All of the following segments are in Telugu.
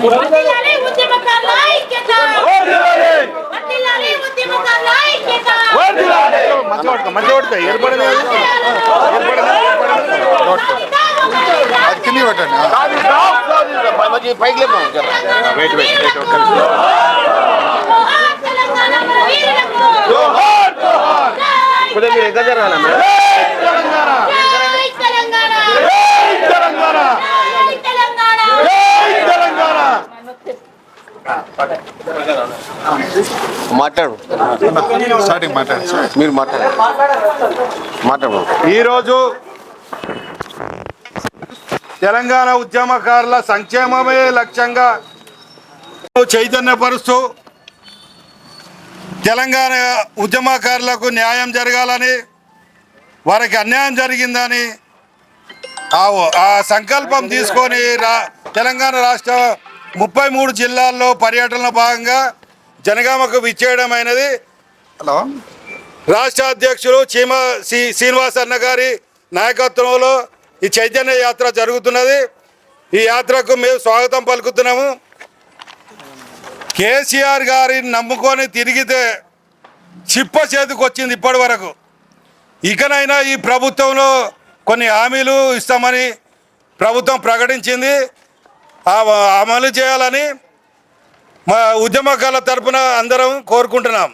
తీయండి వర్ధిల్లాలి ఉద్యమకారుల ఐక్యత వర్ధిల్లాలి ఉద్యమకారుల ఐక్యత మంచి పడుకో మంచి పడుకో ఏర్పడదు అది కింద పెట్టండి ఆ. వెయిట్ వెయిట్ వెయిట్ ఒక్క నిమిషం. జోహార్ తెలంగాణ మన వీరులకు జై కొద్దిగా మీరు ఎంత జరగాలి మేడం జై తెలంగాణ జై తెలంగాణ మాట్లాడు. స్టార్టింగ్ మాట్లాడండి మీరు మాట్లాడు. మాట్లాడు. ఈరోజు తెలంగాణ ఉద్యమకారుల సంక్షేమమే లక్ష్యంగా చైతన్యపరుస్తూ తెలంగాణ ఉద్యమకారులకు న్యాయం జరగాలని వారికి అన్యాయం జరిగిందని ఆ ఆ సంకల్పం తీసుకొని రా తెలంగాణ రాష్ట్ర ముప్పై మూడు జిల్లాల్లో పర్యటనలో భాగంగా జనగామకు విచ్చేయడం అయినది హలో. రాష్ట్ర అధ్యక్షులు చీమ శ్రీ శ్రీనివాస్ అన్న గారి నాయకత్వంలో ఈ చైతన్య యాత్ర జరుగుతున్నది. ఈ యాత్రకు మేము స్వాగతం పలుకుతున్నాము. కేసీఆర్ గారిని నమ్ముకొని తిరిగితే చిప్ప చేతికి వచ్చింది ఇప్పటి వరకు. ఇకనైనా ఈ ప్రభుత్వంలో కొన్ని హామీలు ఇస్తామని ప్రభుత్వం ప్రకటించింది. అమలు చేయాలని మా ఉద్యమకాల తరపున అందరం కోరుకుంటున్నాం.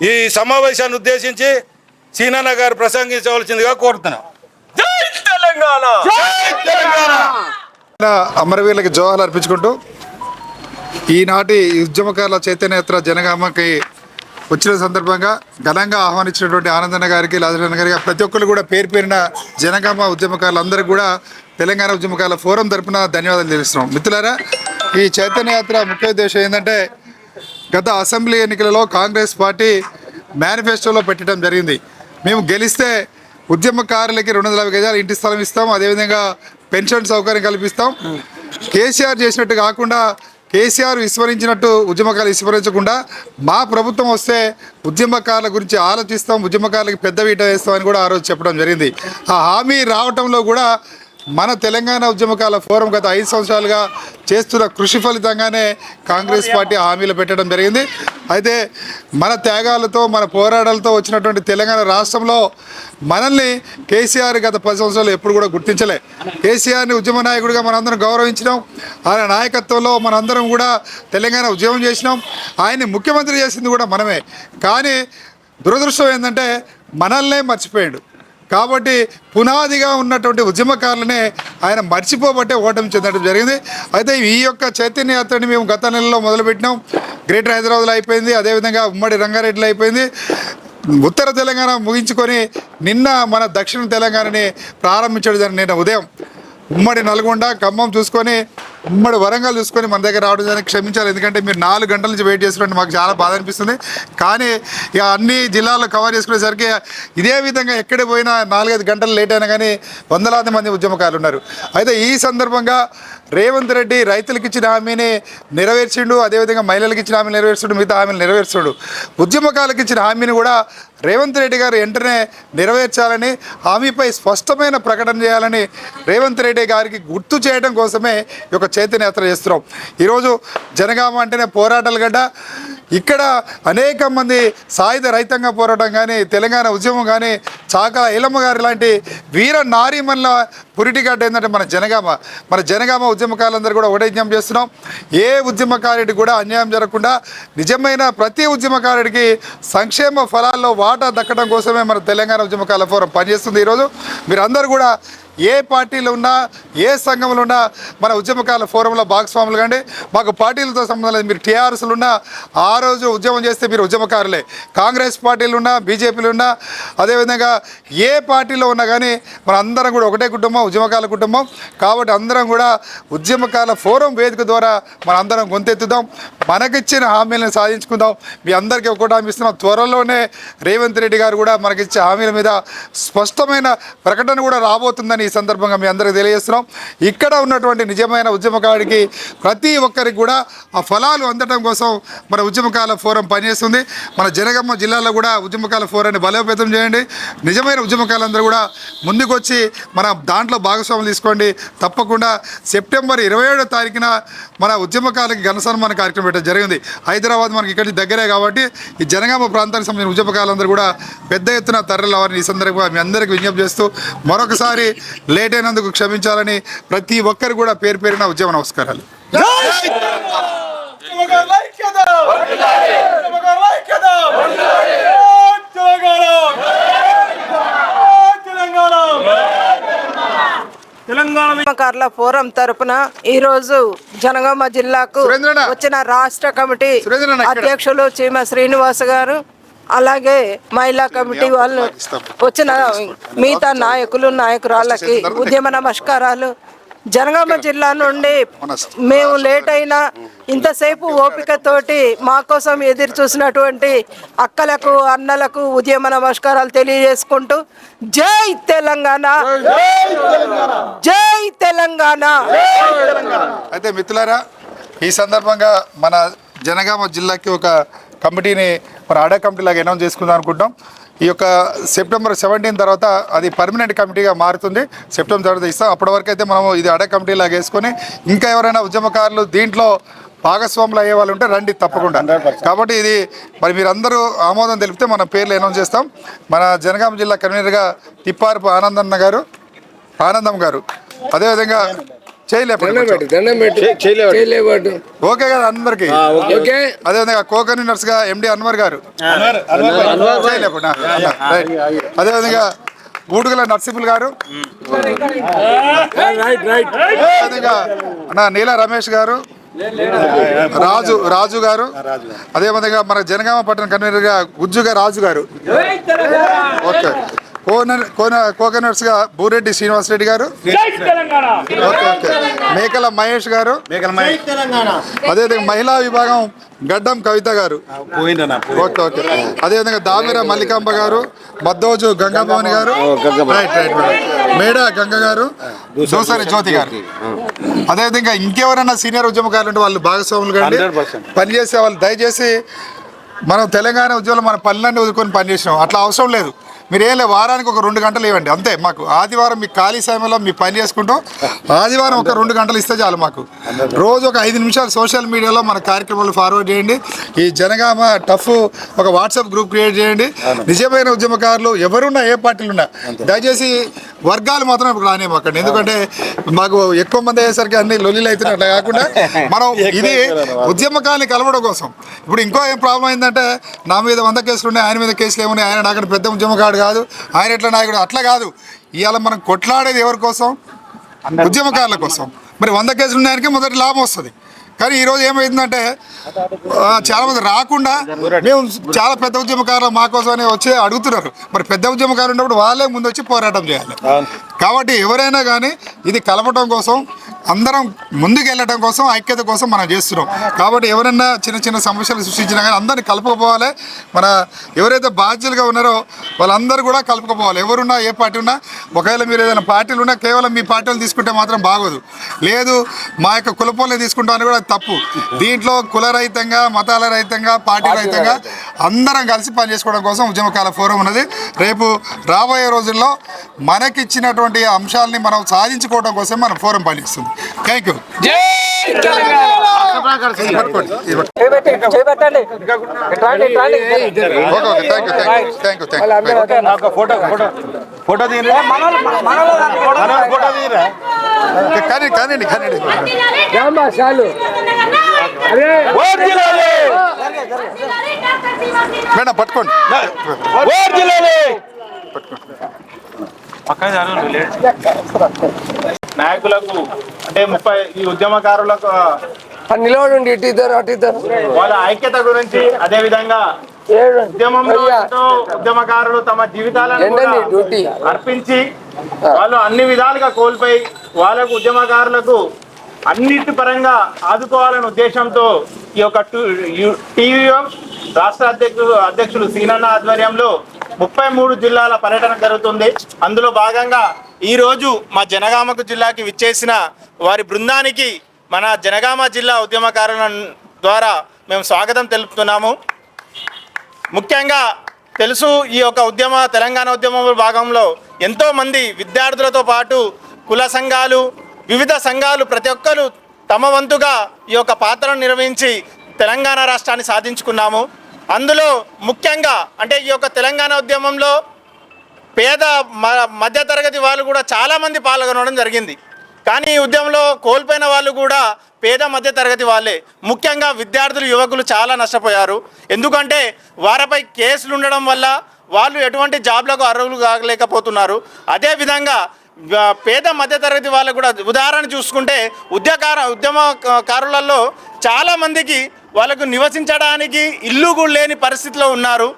ఈ సమావేశాన్ని ఉద్దేశించి సీనన్న గారు ప్రసంగించవలసిందిగా కోరుతున్నాం. అమరవీరులకి జోహాలు అర్పించుకుంటూ ఈనాటి ఉద్యమకారుల చైతన్యయాత్ర జనగామకి వచ్చిన సందర్భంగా ఘనంగా ఆహ్వానించినటువంటి ఆనందన్న గారికి లాజరన్న గారికి ప్రతి ఒక్కరు కూడా పేరు పేరిన జనగామ ఉద్యమకారులందరికీ కూడా తెలంగాణ ఉద్యమకాల ఫోరం తరపున ధన్యవాదాలు తెలుస్తున్నాం. మిత్రులారా ఈ చైతన్యయాత్ర ముఖ్య ఉద్దేశం ఏంటంటే గత అసెంబ్లీ ఎన్నికలలో కాంగ్రెస్ పార్టీ మేనిఫెస్టోలో పెట్టడం జరిగింది. మేము గెలిస్తే ఉద్యమకారులకి రెండు వందల యాభై గజాలు ఇంటి స్థలం ఇస్తాం అదేవిధంగా పెన్షన్ సౌకర్యం కల్పిస్తాం. కేసీఆర్ చేసినట్టు కాకుండా కేసీఆర్ విస్మరించినట్టు ఉద్యమకారులు విస్మరించకుండా మా ప్రభుత్వం వస్తే ఉద్యమకారుల గురించి ఆలోచిస్తాం ఉద్యమకారులకి పెద్ద వీట వేస్తామని కూడా ఆ రోజు చెప్పడం జరిగింది. ఆ హామీ రావటంలో కూడా మన తెలంగాణ ఉద్యమకాల ఫోరం గత ఐదు సంవత్సరాలుగా చేస్తున్న కృషి ఫలితంగానే కాంగ్రెస్ పార్టీ హామీలు పెట్టడం జరిగింది. అయితే మన త్యాగాలతో మన పోరాటాలతో వచ్చినటువంటి తెలంగాణ రాష్ట్రంలో మనల్ని కేసీఆర్ గత పది సంవత్సరాలు ఎప్పుడు కూడా గుర్తించలే. కేసీఆర్ని ఉద్యమ నాయకుడిగా మనందరం గౌరవించినాం. ఆయన నాయకత్వంలో మనందరం కూడా తెలంగాణ ఉద్యమం చేసినాం. ఆయన్ని ముఖ్యమంత్రి చేసింది కూడా మనమే. కానీ దురదృష్టం ఏంటంటే మనల్నే మర్చిపోయాడు. కాబట్టి పునాదిగా ఉన్నటువంటి ఉద్యమకారులనే ఆయన మర్చిపోబట్టే ఓటమి చెందడం జరిగింది. అయితే ఈ యొక్క చైతన్య యాత్రని మేము గత నెలలో మొదలుపెట్టినాం. గ్రేటర్ హైదరాబాద్లో అయిపోయింది. అదేవిధంగా ఉమ్మడి రంగారెడ్డిలో అయిపోయింది. ఉత్తర తెలంగాణ ముగించుకొని నిన్న మన దక్షిణ తెలంగాణని ప్రారంభించడం జరిగింది. నిన్న ఉదయం ఉమ్మడి నల్గొండ ఖమ్మం చూసుకొని ఉమ్మడి వరంగల్ చూసుకొని మన దగ్గర రావడం జరిగింది. క్షమించాలి ఎందుకంటే మీరు నాలుగు గంటల నుంచి వెయిట్ చేస్తున్నట్టు మాకు చాలా బాధ అనిపిస్తుంది. కానీ ఇక అన్ని జిల్లాల్లో కవర్ చేసుకునేసరికి ఇదే విధంగా ఎక్కడ పోయినా నాలుగైదు గంటలు లేట్ అయినా కానీ వందలాది మంది ఉద్యమకారులు ఉన్నారు. అయితే ఈ సందర్భంగా రేవంత్ రెడ్డి రైతులకు ఇచ్చిన హామీని నెరవేర్చిండు అదేవిధంగా మహిళలకు ఇచ్చిన హామీని నెరవేర్చుడు మిగతా హామీని నెరవేర్చుడు. ఉద్యమకాలకు ఇచ్చిన హామీని కూడా రేవంత్ రెడ్డి గారు వెంటనే నెరవేర్చాలని హామీపై స్పష్టమైన ప్రకటన చేయాలని రేవంత్ రెడ్డి గారికి గుర్తు చేయడం కోసమే ఈ యొక్క చైతన్యయాత్ర చేస్తున్నాం. ఈరోజు జనగామ అంటేనే పోరాటాలు గడ్డ ఇక్కడ అనేక మంది సాయుధ రైతాంగ పోరాటం కానీ తెలంగాణ ఉద్యమం కానీ చాకల ఇలమ్మ గారు లాంటి వీర నారీమన్ల పురిటిగడ్డ ఏంటంటే మన జనగామ. మన జనగామ ఉద్యమకారులందరూ కూడా ఒకటే విజ్ఞప్తి చేస్తున్నాం. ఏ ఉద్యమకారుడికి కూడా అన్యాయం జరగకుండా నిజమైన ప్రతి ఉద్యమకారుడికి సంక్షేమ ఫలాల్లో వాటా దక్కడం కోసమే మన తెలంగాణ ఉద్యమకాల ఫోరం పనిచేస్తుంది ఈరోజు. మీరందరూ కూడా ఏ పార్టీలో ఉన్నా ఏ సంఘంలో ఉన్నా మన ఉద్యమకాల ఫోరంలో భాగస్వాములు కానీ మాకు పార్టీలతో సంబంధం లేదు. మీరు టీఆర్ఎస్లు ఉన్నా ఆ రోజు ఉద్యమం చేస్తే మీరు ఉద్యమకారులే. కాంగ్రెస్ పార్టీలు ఉన్నా బీజేపీలు ఉన్నా అదేవిధంగా ఏ పార్టీలో ఉన్నా కానీ మన అందరం కూడా ఒకటే కుటుంబం ఉద్యమకాల కుటుంబం. కాబట్టి అందరం కూడా ఉద్యమకాల ఫోరం వేదిక ద్వారా మన అందరం గొంతెత్తుదాం. మనకిచ్చిన హామీలను సాధించుకుందాం. మీ అందరికీ ఒకటి హామీ ఇస్తున్నాం. త్వరలోనే రేవంత్ రెడ్డి గారు కూడా మనకిచ్చే హామీల మీద స్పష్టమైన ప్రకటన కూడా రాబోతుందని ఈ సందర్భంగా మీ అందరికీ తెలియజేస్తున్నాం. ఇక్కడ ఉన్నటువంటి నిజమైన ఉద్యమకారుడికి ప్రతి ఒక్కరికి కూడా ఆ ఫలాలు అందటం కోసం మన ఉద్యమకాల ఫోరం పనిచేస్తుంది. మన జనగమ్మ జిల్లాలో కూడా ఉద్యమకాల ఫోరాన్ని బలోపేతం చేయండి. నిజమైన ఉద్యమకాలందరూ కూడా ముందుకొచ్చి మన దాంట్లో భాగస్వాములు తీసుకోండి. తప్పకుండా సెప్టెంబర్ ఇరవై ఏడో తారీఖున మన ఉద్యమకాలకి ఘన సన్మాన కార్యక్రమం పెట్టడం జరిగింది హైదరాబాద్ మనకి ఇక్కడి దగ్గరే కాబట్టి ఈ జనగామ ప్రాంతానికి సంబంధించిన ఉద్యమకాలందరూ కూడా పెద్ద ఎత్తున తరలివారిని ఈ సందర్భంగా మీ అందరికీ విజ్ఞప్తి చేస్తూ మరొకసారి లేట్ అయినందుకు క్షమించాలని ప్రతి ఒక్కరు కూడా పేరు పేరున ఉద్యమ నమస్కారాలు తెలంగాణ ఫోరం తరపున ఈరోజు జనగామ జిల్లాకు. వచ్చిన రాష్ట్ర కమిటీ. అధ్యక్షులు చీమ శ్రీనివాస్ గారు అలాగే మహిళా కమిటీ వాళ్ళు వచ్చిన మిగతా నాయకులు నాయకురాళ్ళకి ఉద్యమ నమస్కారాలు. జనగామ జిల్లా నుండి మేము లేట్ అయినా ఇంతసేపు ఓపికతోటి మా కోసం ఎదురు చూసినటువంటి అక్కలకు అన్నలకు ఉద్యమ నమస్కారాలు తెలియజేసుకుంటూ జై తెలంగాణ. జై తెలంగాణ. అయితే మిత్రులారా ఈ సందర్భంగా మన జనగామ జిల్లాకి ఒక కమిటీని మన ఆడా కమిటీ లాగా అనౌన్స్ చేసుకుందాం అనుకుంటాం ఈ యొక్క సెప్టెంబర్ సెవెంటీన్ తర్వాత అది పర్మనెంట్ కమిటీగా మారుతుంది. సెప్టెంబర్ తర్వాత ఇస్తాం. అప్పటి వరకు అయితే మనము ఇది అడా కమిటీ లాగా వేసుకొని ఇంకా ఎవరైనా ఉద్యమకారులు దీంట్లో భాగస్వాములు అయ్యే వాళ్ళు ఉంటే రండి తప్పకుండా. కాబట్టి ఇది మరి మీరందరూ ఆమోదం తెలిపితే మన పేర్లు అనౌన్స్ చేస్తాం. మన జనగామ జిల్లా కన్వీనర్గా తిప్పారపు ఆనందన్న గారు ఆనందం గారు. అదేవిధంగా ఓకే కదా అందరికి? ఓకే. అదేవిధంగా కోకని నర్స్గా ఎండి అన్వర్ గారు. గూడుగుల నర్సింపుల్ గారు. అదేవిధంగా నీల రమేష్ గారు రాజు రాజు గారు అదేవిధంగా మన జనగామ పట్టణ కన్వీనర్గా గుజ్జుగా రాజు గారు. ఓకే. కోన కోన కోకనర్స్గా బూరెడ్డి శ్రీనివాసరెడ్డి గారు. Okay okay. మేకల మహేష్ గారు. అదేవిధంగా మహిళా విభాగం గడ్డం కవిత గారు. Okay okay. అదేవిధంగా దామిర మల్లికాంబ గారు మద్దోజు గంగాభవని గారు. Right right. మేడ గంగ గారు దోసరి జ్యోతి గారు. అదేవిధంగా ఇంకెవరైనా సీనియర్ ఉద్యమకారులు ఉంటే వాళ్ళు భాగస్వాములు కండి. పనిచేసే వాళ్ళు దయచేసి మనం తెలంగాణ ఉద్యోగంలో మన పనులన్నీ వదులుకొని పనిచేసినాం. అట్లా అవసరం లేదు. మీరు ఏం లేదు వారానికి ఒక రెండు గంటలు ఇవ్వండి అంతే. మాకు ఆదివారం మీ ఖాళీ సమయంలో మీ పని చేసుకుంటాం. ఆదివారం ఒక రెండు గంటలు ఇస్తే చాలు మాకు. రోజు ఒక ఐదు నిమిషాలు సోషల్ మీడియాలో మన కార్యక్రమాలు ఫార్వర్డ్ చేయండి. ఈ జనగామ టఫ్ ఒక వాట్సాప్ గ్రూప్ క్రియేట్ చేయండి. నిజమైన ఉద్యమకారులు ఎవరున్నా ఏ పార్టీలు ఉన్నా దయచేసి వర్గాలు మాత్రం ఇప్పుడు రానేమో అక్కడ ఎందుకంటే మాకు ఎక్కువ మంది అయ్యేసరికి అన్ని లొల్లిలు అవుతున్నాయి. అట్లా కాకుండా మనం ఇది ఉద్యమకాన్ని కలవడం కోసం. ఇప్పుడు ఇంకో ఏం ప్రాబ్లం అయిందంటే నా మీద వంద కేసులు ఉన్నాయి ఆయన మీద కేసులు ఏమున్నాయి ఆయన నాకంటే పెద్ద ఉద్యమకాడు కాదు ఆయన ఎట్లా నాయకుడు అట్లా కాదు. ఇవాళ మనం కొట్లాడేది ఎవరి కోసం? ఉద్యమకారుల కోసం. మరి వంద కేసులు ఉన్నాయనికే మొదటి లాభం వస్తుంది. కానీ ఈరోజు ఏమైందంటే ఆ, చాలా మంది రాకుండా మేము చాలా పెద్ద ఉద్యమకారులు మా కోసమని వచ్చి అడుగుతున్నారు. మరి పెద్ద ఉద్యమకారులు ఉన్నప్పుడు వాళ్ళే ముందు వచ్చి పోరాటం చేయాలి. కాబట్టి ఎవరైనా కానీ ఇది కలపటం కోసం అందరం ముందుకు వెళ్ళటం కోసం ఐక్యత కోసం మనం చేస్తున్నాం. కాబట్టి ఎవరైనా చిన్న చిన్న సమస్యలు సృష్టించినా కానీ అందరినీ కలుపుకోపోవాలి. మన ఎవరైతే బాధ్యులుగా ఉన్నారో వాళ్ళందరూ కూడా కలుపుకోపోవాలి. ఎవరున్నా ఏ పార్టీ ఉన్నా ఒకవేళ మీరు ఏదైనా పార్టీలు ఉన్నా కేవలం మీ పార్టీలు తీసుకుంటే మాత్రం బాగోదు. లేదు మా యొక్క కులపోలే తీసుకుంటామని కూడా తప్పు. దీంట్లో కుల రహితంగా మతాల రహితంగా పార్టీ రహితంగా అందరం కలిసి పనిచేసుకోవడం కోసం ఉద్యమకాల ఫోరం ఉన్నది. రేపు రాబోయే రోజుల్లో మనకిచ్చినటువంటి అంశాలని మనం సాధించుకోవడం కోసం మన ఫోరం పనిచేస్తుంది. Thank you photo photo photo తీయరా? మనోళ్ళు ఫోటో తీయరా? కానీ కానివ్వండి కానివ్వండి ఓట్ జిల్లాలే మేడం పట్టుకోండి. నాయకులకు అంటే ముప్పై ఈ ఉద్యమకారులకు నిలబడండి ఇటు ఇద్దరు అటు ఇద్దరు. వాళ్ళ ఐక్యత గురించి అదే విధంగా ఉద్యమకారులు తమ జీవితాలను అర్పించి వాళ్ళు అన్ని విధాలుగా కోల్పోయి వాళ్ళకు ఉద్యమకారులకు అన్నిటి పరంగా ఆదుకోవాలనే ఉద్దేశంతో ఈ యొక్క టీవీఎఫ్ రాష్ట్ర అధ్యక్షుడు అధ్యక్షులు సీనన్న ఆధ్వర్యంలో ముప్పై మూడు జిల్లాల పర్యటన జరుగుతుంది. అందులో భాగంగా ఈ రోజు మా జనగామకు జిల్లాకి విచ్చేసిన వారి బృందానికి మన జనగామ జిల్లా ఉద్యమకారుల ద్వారా మేము స్వాగతం తెలుపుతున్నాము. ముఖ్యంగా తెలుసు ఈ యొక్క ఉద్యమ తెలంగాణ ఉద్యమం భాగంలో ఎంతోమంది విద్యార్థులతో పాటు కుల సంఘాలు వివిధ సంఘాలు ప్రతి ఒక్కరు తమ వంతుగా ఈ యొక్క పాత్రను నిర్వహించి తెలంగాణ రాష్ట్రాన్ని సాధించుకున్నాము. అందులో ముఖ్యంగా అంటే ఈ యొక్క తెలంగాణ ఉద్యమంలో పేద మ- మధ్యతరగతి వాళ్ళు కూడా చాలామంది పాల్గొనడం జరిగింది. కానీ ఈ ఉద్యమంలో కోల్పోయిన వాళ్ళు కూడా పేద మధ్య తరగతి వాళ్ళే. ముఖ్యంగా విద్యార్థులు యువకులు చాలా నష్టపోయారు. ఎందుకంటే వారిపై కేసులు ఉండడం వల్ల వాళ్ళు ఎటువంటి జాబ్లకు అర్హులు కాలేకపోతున్నారు. అదేవిధంగా పేద మధ్యతరగతి వాళ్ళకు కూడా ఉదాహరణ చూసుకుంటే ఉద్యకార ఉద్యమకారులలో చాలామందికి వాళ్ళకు నివసించడానికి ఇల్లు కూడా లేని పరిస్థితిలో ఉన్నారు.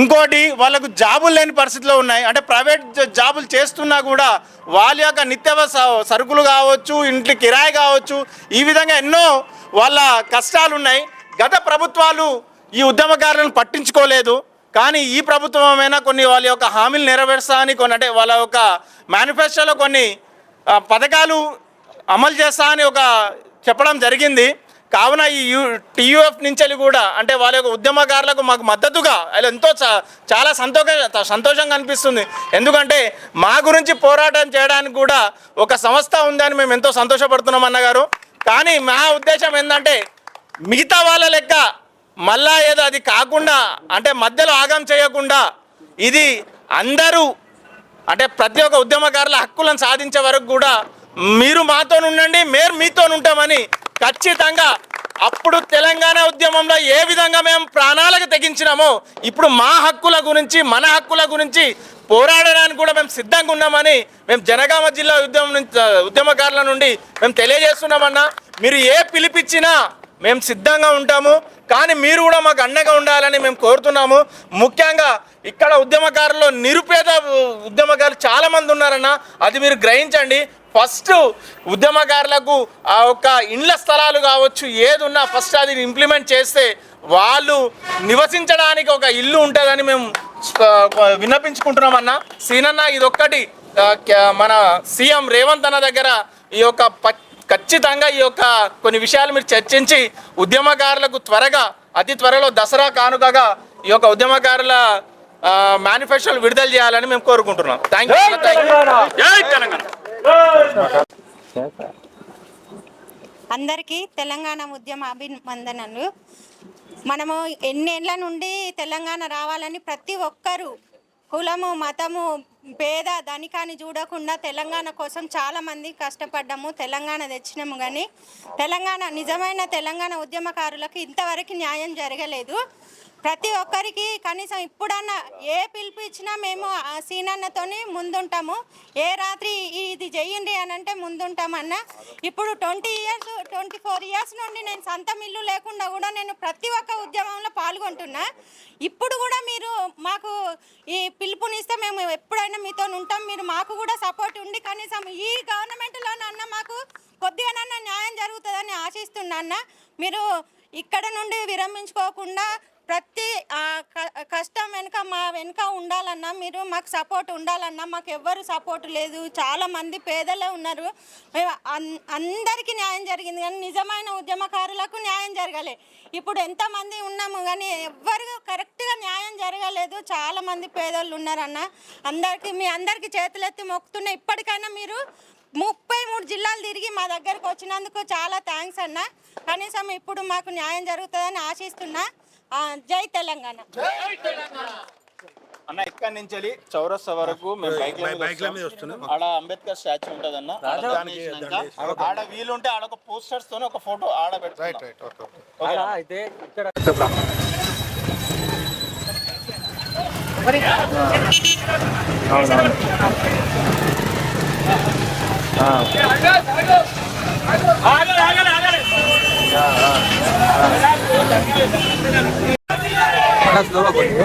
ఇంకోటి వాళ్ళకు జాబులు లేని పరిస్థితిలో ఉన్నాయి. అంటే ప్రైవేట్ జాబులు చేస్తున్నా కూడా వాళ్ళ యొక్క నిత్యవ సరుకులు కావచ్చు ఇంటి కిరాయి కావచ్చు ఈ విధంగా ఎన్నో వాళ్ళ కష్టాలు ఉన్నాయి గత ప్రభుత్వాలు ఈ ఉద్యమకారులను పట్టించుకోలేదు. కానీ ఈ ప్రభుత్వమైనా కొన్ని వాళ్ళ యొక్క హామీలు నెరవేర్స్తామని కొన్ని అంటే వాళ్ళ యొక్క మేనిఫెస్టోలో కొన్ని పథకాలు అమలు చేస్తా అని ఒక చెప్పడం జరిగింది. కావున ఈ యూ టీయూఎఫ్ నుంచి కూడా అంటే వాళ్ళ యొక్క ఉద్యమకారులకు మాకు మద్దతుగా వాళ్ళు ఎంతో చాలా సంతోష సంతోషంగా అనిపిస్తుంది. ఎందుకంటే మా గురించి పోరాటం చేయడానికి కూడా ఒక సంస్థ ఉందని మేము ఎంతో సంతోషపడుతున్నాం అన్నగారు. కానీ మా ఉద్దేశం ఏంటంటే మిగతా వాళ్ళ లెక్క మళ్ళా ఏదో అది కాకుండా అంటే మధ్యలో ఆగం చేయకుండా ఇది అందరూ అంటే ప్రతి ఒక్క ఉద్యమకారుల హక్కులను సాధించే వరకు కూడా మీరు మాతో ఉండండి మేము మీతో ఉంటామని ఖచ్చితంగా అప్పుడు తెలంగాణ ఉద్యమంలో ఏ విధంగా మేము ప్రాణాలకు తెగించినామో ఇప్పుడు మా హక్కుల గురించి మన హక్కుల గురించి పోరాడడానికి కూడా మేము సిద్ధంగా ఉన్నామని మేము జనగామ జిల్లా ఉద్యమం నుంచి ఉద్యమకారుల నుండి మేము తెలియజేస్తున్నామన్నా మీరు ఏ పిలిపిచ్చినా మేము సిద్ధంగా ఉంటాము కానీ మీరు కూడా మాకు అండగా ఉండాలని మేము కోరుతున్నాము. ముఖ్యంగా ఇక్కడ ఉద్యమకారుల్లో నిరుపేద ఉద్యమకారులు చాలామంది ఉన్నారన్న అది మీరు గ్రహించండి. ఫస్ట్ ఉద్యమకారులకు ఆ యొక్క ఇండ్ల స్థలాలు కావచ్చు ఏది ఉన్నా ఫస్ట్ అది ఇంప్లిమెంట్ చేస్తే వాళ్ళు నివసించడానికి ఒక ఇల్లు ఉంటుందని మేము విన్నపించుకుంటున్నామన్నా. సీనన్న ఇదొక్కటి మన సీఎం రేవంత్ అన్న దగ్గర ఈ యొక్క ప- ఖచ్చితంగా ఈ యొక్క కొన్ని విషయాలు మీరు చర్చించి ఉద్యమకారులకు త్వరగా అతి త్వరలో దసరా కానుకగా ఈ యొక్క ఉద్యమకారుల మేనిఫెస్టోలు విడుదల చేయాలని మేము కోరుకుంటున్నాం. థ్యాంక్ యూ జై తెలంగాణ. అందరికీ తెలంగాణ ఉద్యమ అభివందనలు మనము ఎన్నేళ్ళ నుండి తెలంగాణ రావాలని ప్రతి ఒక్కరూ కులము మతము పేద ధనికాన్ని చూడకుండా తెలంగాణ కోసం చాలామంది కష్టపడ్డాము తెలంగాణ తెచ్చినాము కానీ తెలంగాణ నిజమైన తెలంగాణ ఉద్యమకారులకు ఇంతవరకు న్యాయం జరగలేదు. ప్రతి ఒక్కరికి కనీసం ఇప్పుడన్నా ఏ పిలుపు ఇచ్చినా మేము ఆ సీనన్నతోని ముందుంటాము. ఏ రాత్రి ఇది చెయ్యండి అని అంటే ముందుంటామన్న. ఇప్పుడు twenty years twenty four years నుండి నేను సొంత ఇల్లు లేకుండా కూడా నేను ప్రతి ఒక్క ఉద్యమంలో పాల్గొంటున్నా. ఇప్పుడు కూడా మీరు మాకు ఈ పిలుపునిస్తే మేము ఎప్పుడైనా మీతో ఉంటాం. మీరు మాకు కూడా సపోర్ట్ ఉండి కనీసం ఈ గవర్నమెంట్లోనన్నా మాకు కొద్దిగానన్నా న్యాయం జరుగుతుందని ఆశిస్తున్నా అన్న. మీరు ఇక్కడ నుండి విరమించుకోకుండా ప్రతి ఆ, క- కష్టం వెనుక మా వెనుక ఉండాలన్నా మీరు మాకు సపోర్ట్ ఉండాలన్నా మాకు ఎవ్వరు సపోర్ట్ లేదు. చాలామంది పేదలే ఉన్నారు. మేము అందరికీ న్యాయం జరిగింది కానీ నిజమైన ఉద్యమకారులకు న్యాయం జరగలే. ఇప్పుడు ఎంతమంది ఉన్నాము కానీ ఎవ్వరు కరెక్ట్గా న్యాయం జరగలేదు. చాలామంది పేదోళ్ళు ఉన్నారన్న. అందరికీ మీ అందరికీ చేతులెత్తి మొక్కుతున్న ఇప్పటికైనా మీరు ముప్పై మూడు జిల్లాలు తిరిగి మా దగ్గరకు వచ్చినందుకు చాలా థ్యాంక్స్ అన్న. కనీసం ఇప్పుడు మాకు న్యాయం జరుగుతుందని ఆశిస్తున్నా. జై తెలంగాణ. అన్న ఇక్కడి నుంచి వెళ్ళి చౌరస్తా వరకు మేము బైక్ మీద వస్తున్నాం. ఆడ అంబేద్కర్ స్టాచ్యూ ఉంటుంది అన్న ఆడ వీలుంటే ఆడ ఒక పోస్టర్స్ తోనే ఒక ఫోటో ఆడ రైట్ పెడతాం రైట్ ఓకే ఓకే అయితే ఇక్కడ 하나 더 넣어봤거든요.